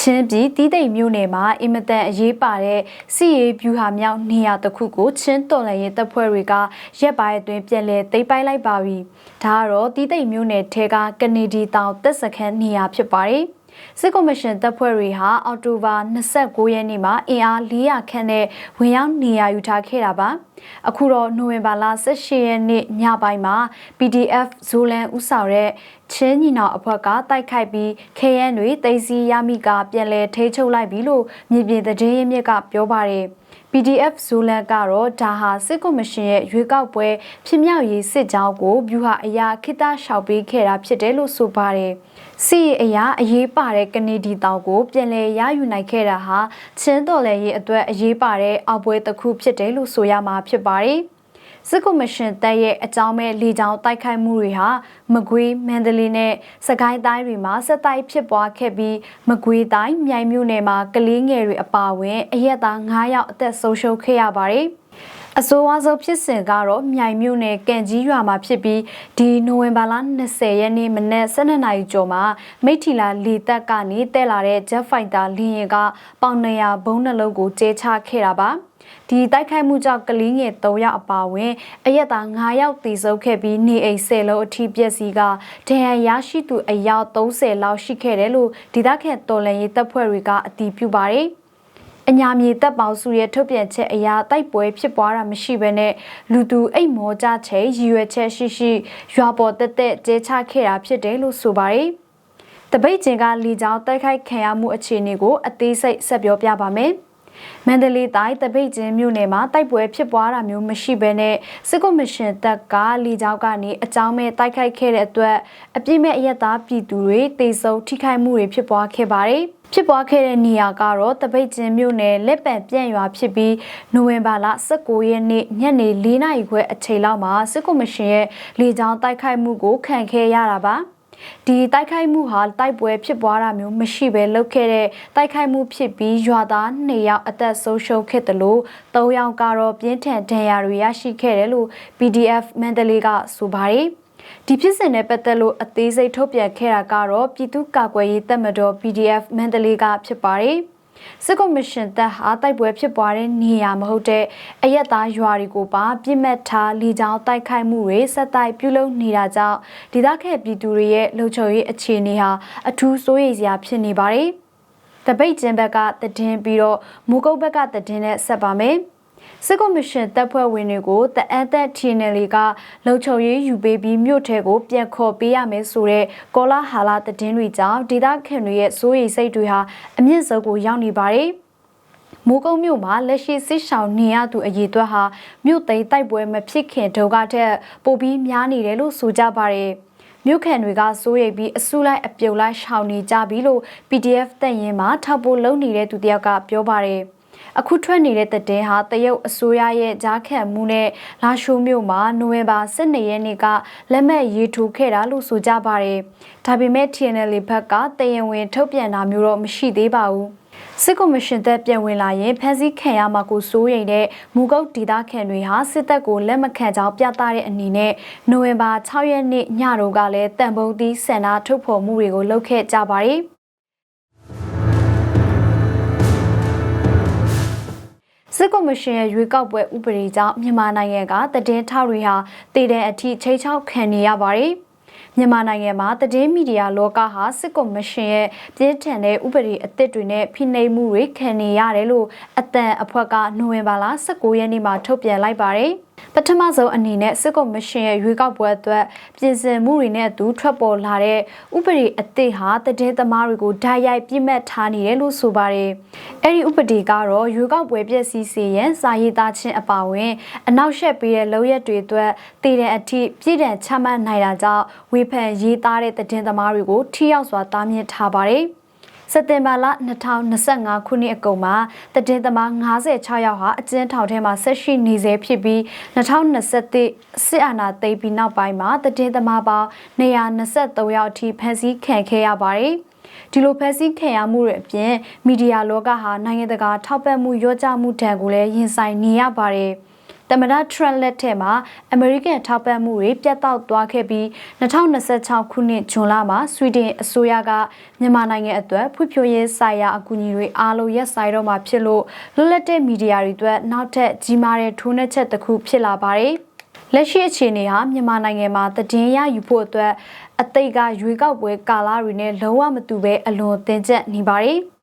ချင်းပြည်တီးတိမ်မြို့နယ်မှာအင်မတန်အရေးပါတဲ့စီရေးဗျူဟာမြောက်နေရာတစ်ခုကိုချင်းတော်လှန်ရေးတပ်ဖွဲ့တွေကရက်ပိုင်းအတွင်းပြန်လည်သိမ်းပိုက်လိုက်ပါပြီ။ဒါကတော့တီးတိမ်မြို့နယ်ထဲကကနေဒီတောင်တပ်စခန်းနေရာဖြစ်ပါတယ်။စစ်ကော်မရှင်တပ်ဖွဲ့တွေဟာအောက်တိုဘာ29ရက်နေ့မှာအင်အား400ခန့်နဲ့ဝင်ရောက်နေရာယူထားခဲ့တာပါအခုတော့နိုဝင်ဘာလ18ရက်နေ့ညပိုင်းမှာ PDF ဇိုလန်ဦးဆောင်တဲ့ ချင်းညီနောင်အဖွဲ့ကတိုက်ခိုက်ပြီးခရမ်းတွေတိစီရမိကပြန်လည်ထိချုပ်လိုက်ပြီလို့မြေပြင်သတင်းရင်းမြစ်ကပြောပါတယ် PDF ဇိုလန်ကတော့ဒါဟာစစ်ကော်မရှင်ရဲ့ရွေးကောက်ပွဲဖြစ်မြောက်ရေးစစ်ကြောင်းကိုဗျူဟာအရာခိတရှောက်ပေးခဲ့တာဖြစ်တယ်လို့ဆိုပါတယ်။စီအရာအရေးပါတဲ့ကနေဒီတောင်ကိုပြန်လည်ရယူနိုင်ခဲ့တာဟာချင်းတော်လည်းရေးအတွက်အရေးပါတဲ့အောက်ပွဲတစ်ခုဖြစ်တယ်လို့ဆိုရမှာဖြစ်ပါတယ်။ စစ်ကော်မရှင်တပ်ရဲ့အကြောင်းမဲ့လေကြောင်းတိုက်ခိုက်မှုတွေဟာမကွေးမန္တလေးနဲ့စကိုင်းတိုင်းတွေမှာဆက်တိုက်ဖြစ်ပွားခဲ့ပြီးမကွေးတိုင်းမြိုင်မြို့နယ်မှာကလေးငယ်တွေအပါအဝင်အရက်သား9ယောက်အသက်ဆုံးရှုံးခဲ့ရပါတယ်။ အဆိုးအဝါဆုံးဖြစ်စဉ်ကတော့မြိုင်မြို့နယ်ကံကြီးရွာမှာဖြစ်ပြီးဒီနိုဝင်ဘာလ20ရက်နေ့မနက်12နာရီကျော်မှာမိထီလာလီတက်ကနေတက်လာတဲ့ Jet Fighter လင်းရင်ကပေါင်200ဘုံးနှလုံးကိုကျဲချခဲ့တာပါ။ဒီတိုက်ခိုက်မှုကြောင့်ကလေးငယ်3ယောက်အပါအဝင်အရက်သား9ယောက်သေဆုံးခဲ့ပြီးနေအိမ်10လုံးအထိပျက်စီးကဒဏ်ရာရရှိသူအယောက်30လောက်ရှိခဲ့တယ်လို့ဒေသခံတော်လှန်ရေးတပ်ဖွဲ့တွေကအတည်ပြုပါတယ် အညာမြေတပ်ပေါင်းစုရဲ့ထုတ်ပြန်ချက်အရတိုက်ပွဲဖြစ်ပွားတာမရှိဘဲနဲ့လူသူအိတ်မောကြချေရည်ရွယ်ချက်ရှိရှိရွာပေါ်တက်တက်ကျဲချခဲ့တာဖြစ်တယ်လို့ဆိုပါတယ်။တပိတ်ကျင်ကလီချောင်းတိုက်ခိုက်ခံရမှုအခြေအနေကိုအသေးစိတ်ဆက်ပြောပြပါမယ်။ မန္တလေးတိုင်းတပိတ်ကျင်းမြို့နယ်မှာတိုက်ပွဲဖြစ်ပွားတာမျိုးမရှိဘဲနဲ့စစ်ကော်မရှင်တပ်ကလီကြောက်ကနေအကြောင်းမဲ့တိုက်ခိုက်ခဲ့တဲ့အတွက်အပြစ်မဲ့အရက်သားပြည်သူတွေတေဆုံးထိခိုက်မှုတွေဖြစ်ပွားခဲ့ပါတယ်ဖြစ်ပွားခဲ့တဲ့နေရာကတော့တပိတ်ကျင်းမြို့နယ်လက်ပံပြန့်ရွာဖြစ်ပြီးနိုဝင်ဘာလ19ရက်နေ့ညနေ4နာရီခွဲအချိန်လောက်မှာစစ်ကော်မရှင်ရဲ့လေကြောင်းတိုက်ခိုက်မှုကိုခံခဲ့ရတာပါ။ ဒီတိုက်ခိုက်မှုဟာတိုက်ပွဲဖြစ်ပွားတာမျိုးမရှိဘဲလုပ်ခဲ့တဲ့တိုက်ခိုက်မှုဖြစ်ပြီးရွာသား2ယောက်အသက်ဆုံးရှုံးခဲ့တယ်လို့3ယောက်ကတော့ပြင်းထန်ဒဏ်ရာတွေရရှိခဲ့တယ်လို့ PDF မန္တလေးကဆိုပါတယ်ဒီဖြစ်စဉ်နဲ့ပတ်သက်လို့အသေးစိတ်ထုတ်ပြန်ခဲ့တာကတော့ပြည်သူ့ကာကွယ်ရေးတပ်မတော် PDF မန္တလေးကဖြစ်ပါတယ်။ စစ်ကော်မရှင်တပ်ဟာတိုက်ပွဲဖြစ်ပွားတဲ့နေရာမဟုတ်တဲ့အရက်သားရွာတွေကိုပါပြစ်မှတ်ထားလီကြောင်းတိုက်ခိုက်မှုတွေဆက်တိုက်ပြုလုပ်နေတာကြောင့်ဒေသခံပြည်သူတွေရဲ့လုံခြုံရေးအခြေအနေဟာအထူးစိုးရိမ်စရာဖြစ်နေပါတယ်။တပိတ်ကျင်းဘက်ကတည်င်းပြီးတော့မူကုတ်ဘက်ကတည်င်းနဲ့ဆက်ပါမယ်။ စစ်ကော်မရှင်တပ်ဖွဲ့ဝင်တွေကိုတအန်သက် TNL ကလုံခြုံရေးယူပေးပြီးမြို့ထဲကိုပြန်ခေါ်ပေးရမယ်ဆိုတဲ့ကောလာဟာလာတည်င်းတွေကြောင့်ဒေသခံတွေရဲ့စိုးရိမ်စိတ်တွေဟာအမြင့်ဆုံးကိုရောက်နေပါတယ်။မိုးကုံမြို့မှာလက်ရှိစစ်ဆောင်နေရသူအရေးအတွက်ဟာမြို့သိမ်းတိုက်ပွဲမဖြစ်ခင်ဒုက္ခထက်ပိုပြီးများနေတယ်လို့ဆိုကြပါတယ်။မြို့ခံတွေကစိုးရိမ်ပြီးအစုလိုက်အပြုံလိုက်ရှောင်နေကြပြီလို့ PDF တပ်ရင်းမှာထောက်ပို့လုပ်နေတဲ့သူတယောက်ကပြောပါတယ်။ အခုထွက်နေတဲ့တဲ့ဟာတရုတ်အစိုးရရဲ့ကြားခံမှုနဲ့လာရှိုးမြို့မှာနိုဝင်ဘာ12ရက်နေ့ကလက်မှတ်ရေးထိုးခဲ့တာလို့ဆိုကြပါတယ်။ဒါပေမဲ့ TNL ဘက်ကတရင်ဝင်ထုတ်ပြန်တာမျိုးတော့မရှိသေးပါဘူး။စစ်ကော်မရှင်တပ်ပြန်ဝင်လာရင်ဖမ်းဆီးခံရမှာကိုစိုးရိမ်တဲ့မူကုတ်ဒေသခံတွေဟာစစ်တပ်ကိုလက်မခံကြောင်းပြသတဲ့အနေနဲ့နိုဝင်ဘာ6ရက်နေ့ညတော့ကလည်းတန်ပုံးသီးစန္ဒာထုတ်ဖော်မှုတွေကိုလုပ်ခဲ့ကြပါတယ်။ စစ်ကော်မရှင်ရဲ့ရွေးကောက်ပွဲဥပဒေကြောင့်မြန်မာနိုင်ငံကတည်င်းထောက်တွေဟာတည်တဲ့အထိချိတ်ချောက်ခံနေရပါတယ်။မြန်မာနိုင်ငံမှာတည်င်းမီဒီယာလောကဟာစစ်ကော်မရှင်ရဲ့ပြင်းထန်တဲ့ဥပဒေအသစ်တွေနဲ့ဖိနှိပ်မှုတွေခံနေရတယ်လို့အတန်အဖွဲ့ကနိုဝင်ဘာလ19ရက်နေ့မှာထုတ်ပြန်လိုက်ပါတယ်။ ပထမဆုံးအနေနဲ့စစ်ကော်မရှင်ရဲ့ရွေးကောက်ပွဲအတွက်ပြင်ဆင်မှုတွေနဲ့အတူထွက်ပေါ်လာတဲ့ဥပဒေအသစ်ဟာတည်င်းသမားတွေကိုဓာတ်ရိုက်ပြစ်မှတ်ထားနေတယ်လို့ဆိုပါတယ်။အဲ့ဒီဥပဒေကတော့ရွေးကောက်ပွဲပြည့်စည်စေရန်စာရေးသားခြင်းအပါအဝင်အနောက်ရှက်ပေးတဲ့လောက်ရက်တွေအတွက်တည်တဲ့အထိပြည်တံချမှတ်နိုင်တာကြောင့်ဝေဖန်ရေးသားတဲ့တည်င်းသမားတွေကိုထိရောက်စွာတားမြစ်ထားပါတယ်။ စက်တင်ဘာလ2025ခုနှစ်အကုန်မှာတည်င်းသမား56ယောက်ဟာအကျဉ်းထောင်ထဲမှာဆက်ရှိနေစေဖြစ်ပြီး2021စစ်အာဏာသိမ်းပြီးနောက်ပိုင်းမှာတည်င်းသမားပေါင်း123ယောက်အထိဖမ်းဆီးခံခဲ့ရပါတယ်။ဒီလိုဖက်ဆီးခံရမှုတွေအပြင်မီဒီယာလောကဟာနိုင်ငံတကာထောက်ပံ့မှုရောကြမှုတံကိုလည်းရင်ဆိုင်နေရပါတယ်။ သမ္မတထရန့်လက်ထက်မှာအမေရိကန်ထောက်ပံ့မှုတွေပြတ်တောက်သွားခဲ့ပြီး2026ခုနှစ်ဇွန်လမှာဆွီဒင်အစိုးရကမြန်မာနိုင်ငံအတွက်ဖွံ့ဖြိုးရေးဆိုင်ရာအကူအညီတွေအားလုံးရပ်ဆိုင်းတော့မှာဖြစ်လို့လွတ်လပ်တဲ့မီဒီယာတွေအတွက်နောက်ထပ်ကြီးမားတဲ့ထိုးနှက်ချက်တစ်ခုဖြစ်လာပါတယ်။လက်ရှိအခြေအနေဟာမြန်မာနိုင်ငံမှာတည်င်းရယူဖို့အတွက်အသိကရွေးကောက်ပွဲကာလတွေနဲ့လုံးဝမတူဘဲအလွန်တင်ကျက်နေပါတယ်။